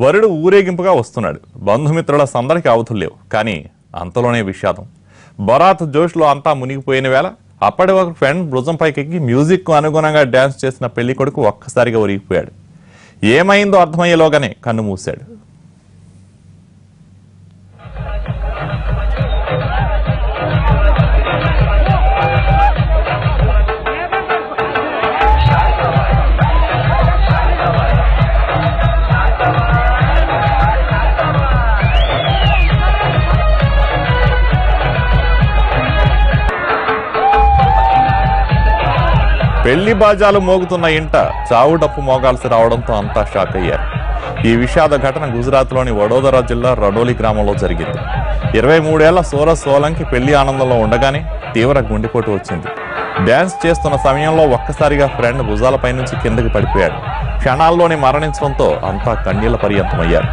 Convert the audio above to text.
వరుడు ఊరేగింపుగా వస్తున్నాడు. బంధుమిత్రుల సందడికి అవధులు లేవు. కానీ అంతలోనే విషాదం. బరాత్ జోష్లో అంతా మునిగిపోయిన వేళ అప్పటి ఒక ఫ్రెండ్ భుజంపైకి ఎక్కి మ్యూజిక్కు అనుగుణంగా డ్యాన్స్ చేసిన పెళ్ళి కొడుకు ఒక్కసారిగా ఒరిగిపోయాడు. ఏమైందో అర్థమయ్యేలోగానే కన్ను మూశాడు. పెళ్ళి బాజాలు మోగుతున్న ఇంట చావు డప్పు మోగాల్సి రావడంతో అంతా షాక్ అయ్యారు. ఈ విషాద ఘటన గుజరాత్లోని వడోదరా జిల్లా రడోలి గ్రామంలో జరిగింది. ఇరవై మూడేళ్ళ సూర సోలంకి పెళ్ళి ఆనందంలో ఉండగానే తీవ్ర గుండెపోటు వచ్చింది. డ్యాన్స్ చేస్తున్న సమయంలో ఒక్కసారిగా ఫ్రెండ్ భుజాలపై నుంచి కిందకి పడిపోయాడు. క్షణాల్లోనే మరణించడంతో అంతా కన్నీళ్ళ పర్యంతమయ్యారు.